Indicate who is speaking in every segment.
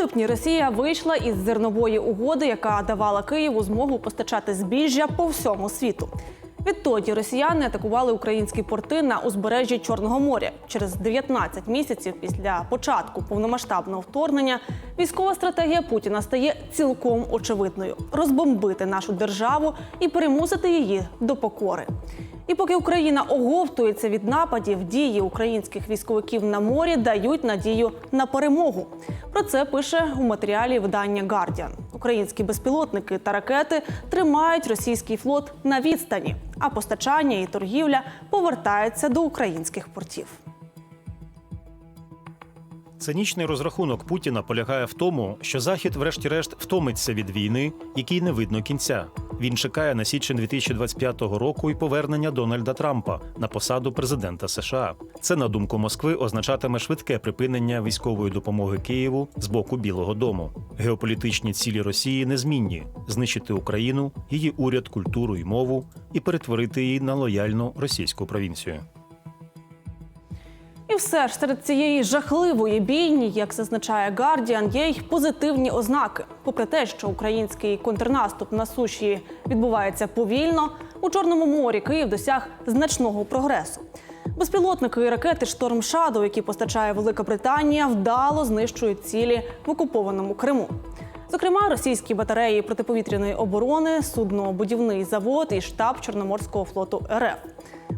Speaker 1: липні Росія вийшла із зернової угоди, яка давала Києву змогу постачати збіжжя по всьому світу. Відтоді росіяни атакували українські порти на узбережжі Чорного моря. Через 19 місяців після початку повномасштабного вторгнення військова стратегія Путіна стає цілком очевидною: розбомбити нашу державу і перемусити її до покори. І поки Україна оговтується від нападів, дії українських військовиків на морі дають надію на перемогу. Про це пише у матеріалі видання Guardian. Українські безпілотники та ракети тримають російський флот на відстані, а постачання і торгівля повертаються до українських портів.
Speaker 2: Цинічний розрахунок Путіна полягає в тому, що Захід, врешті-решт, втомиться від війни, якій не видно кінця. Він чекає на січень 2025 року і повернення Дональда Трампа на посаду президента США. Це, на думку Москви, означатиме швидке припинення військової допомоги Києву з боку Білого Дому. Геополітичні цілі Росії незмінні: знищити Україну, її уряд, культуру і мову і перетворити її на лояльну російську провінцію.
Speaker 1: Все ж серед цієї жахливої бійні, як зазначає Guardian, є й позитивні ознаки. Попри те, що український контрнаступ на суші відбувається повільно, у Чорному морі Київ досяг значного прогресу. Безпілотники і ракети Шторм Shadow, які постачає Велика Британія, вдало знищують цілі в окупованому Криму. Зокрема, російські батареї протиповітряної оборони, суднобудівний завод і штаб Чорноморського флоту РФ.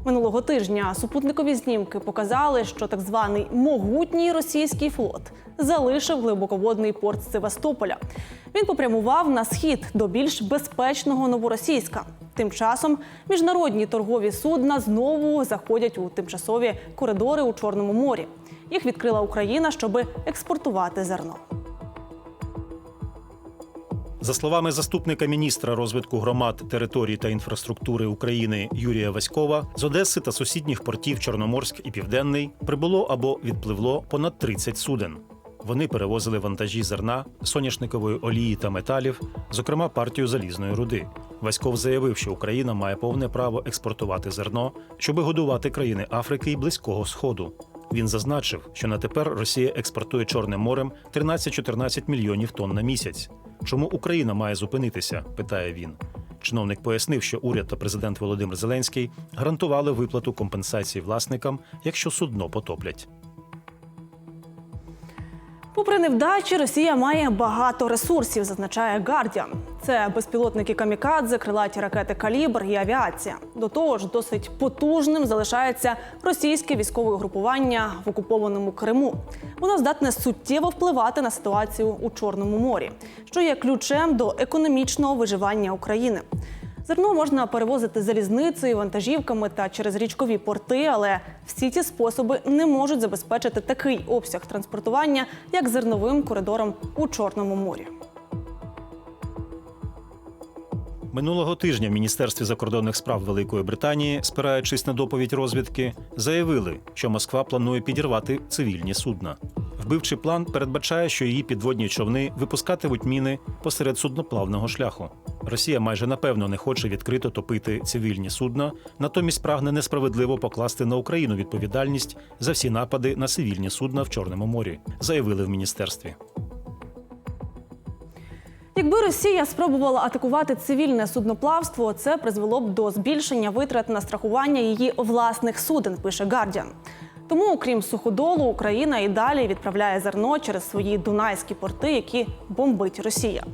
Speaker 1: Минулого тижня супутникові знімки показали, що так званий могутній російський флот залишив глибоководний порт Севастополя. Він попрямував на схід до більш безпечного новоросійська. Тим часом міжнародні торгові судна знову заходять у тимчасові коридори у Чорному морі. Їх відкрила Україна, щоб експортувати зерно.
Speaker 2: За словами заступника міністра розвитку громад, територій та інфраструктури України Юрія Васькова, з Одеси та сусідніх портів Чорноморськ і Південний прибуло або відпливло понад 30 суден. Вони перевозили вантажі зерна, соняшникової олії та металів, зокрема партію залізної руди. Васьков заявив, що Україна має повне право експортувати зерно, щоби годувати країни Африки і Близького Сходу. Він зазначив, що на тепер Росія експортує Чорним морем 13-14 мільйонів тонн на місяць. Чому Україна має зупинитися? питає він. Чиновник пояснив, що уряд та президент Володимир Зеленський гарантували виплату компенсації власникам, якщо судно потоплять.
Speaker 1: Попри невдачі, Росія має багато ресурсів, зазначає Guardian. Це безпілотники камікадзе, крилаті ракети Калібр і авіація. До того ж, досить потужним залишається російське військове угрупування в окупованому Криму. Воно здатне суттєво впливати на ситуацію у Чорному морі, що є ключем до економічного виживання України. Зерно можна перевозити залізницею, вантажівками та через річкові порти, але всі ці способи не можуть забезпечити такий обсяг транспортування, як зерновим коридором у Чорному морі.
Speaker 2: Минулого тижня в Міністерстві закордонних справ Великої Британії, спираючись на доповідь розвідки, заявили, що Москва планує підірвати цивільні судна. Вбивчий план передбачає, що її підводні човни випускатимуть міни посеред судноплавного шляху. Росія майже напевно не хоче відкрито топити цивільні судна, натомість прагне несправедливо покласти на Україну відповідальність за всі напади на цивільні судна в Чорному морі, заявили в міністерстві.
Speaker 1: Якби Росія спробувала атакувати цивільне судноплавство, це призвело б до збільшення витрат на страхування її власних суден, пише Guardian. Тому, окрім суходолу, Україна і далі відправляє зерно через свої дунайські порти, які бомбить Росія.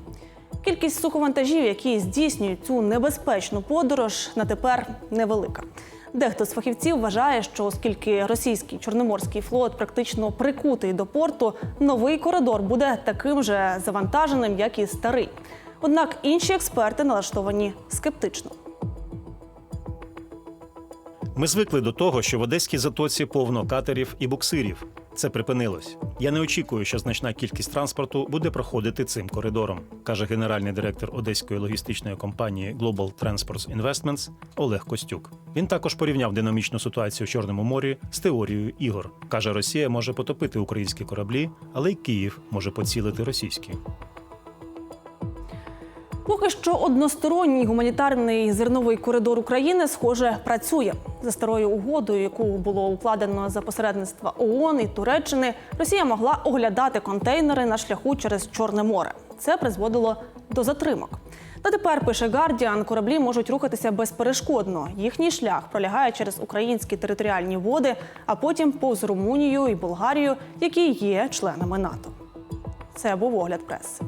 Speaker 1: Кількість суховантажів, які здійснюють цю небезпечну подорож, на тепер невелика. Дехто з фахівців вважає, що оскільки російський чорноморський флот практично прикутий до порту, новий коридор буде таким же завантаженим, як і старий. Однак інші експерти налаштовані скептично.
Speaker 2: Ми звикли до того, що в одеській затоці повно катерів і буксирів. Це припинилось. Я не очікую, що значна кількість транспорту буде проходити цим коридором, каже генеральний директор одеської логістичної компанії Global Transport Investments Олег Костюк. Він також порівняв динамічну ситуацію в Чорному морі з теорією ігор. каже, Росія може потопити українські кораблі, але й Київ може поцілити російські.
Speaker 1: Поки що односторонній гуманітарний зерновий коридор України, схоже, працює за старою угодою, яку було укладено за посередництва ООН і Туреччини. Росія могла оглядати контейнери на шляху через Чорне море. Це призводило до затримок. Та тепер пише Гардіан, кораблі можуть рухатися безперешкодно. Їхній шлях пролягає через українські територіальні води, а потім повз Румунію і Болгарію, які є членами НАТО. Це був огляд преси.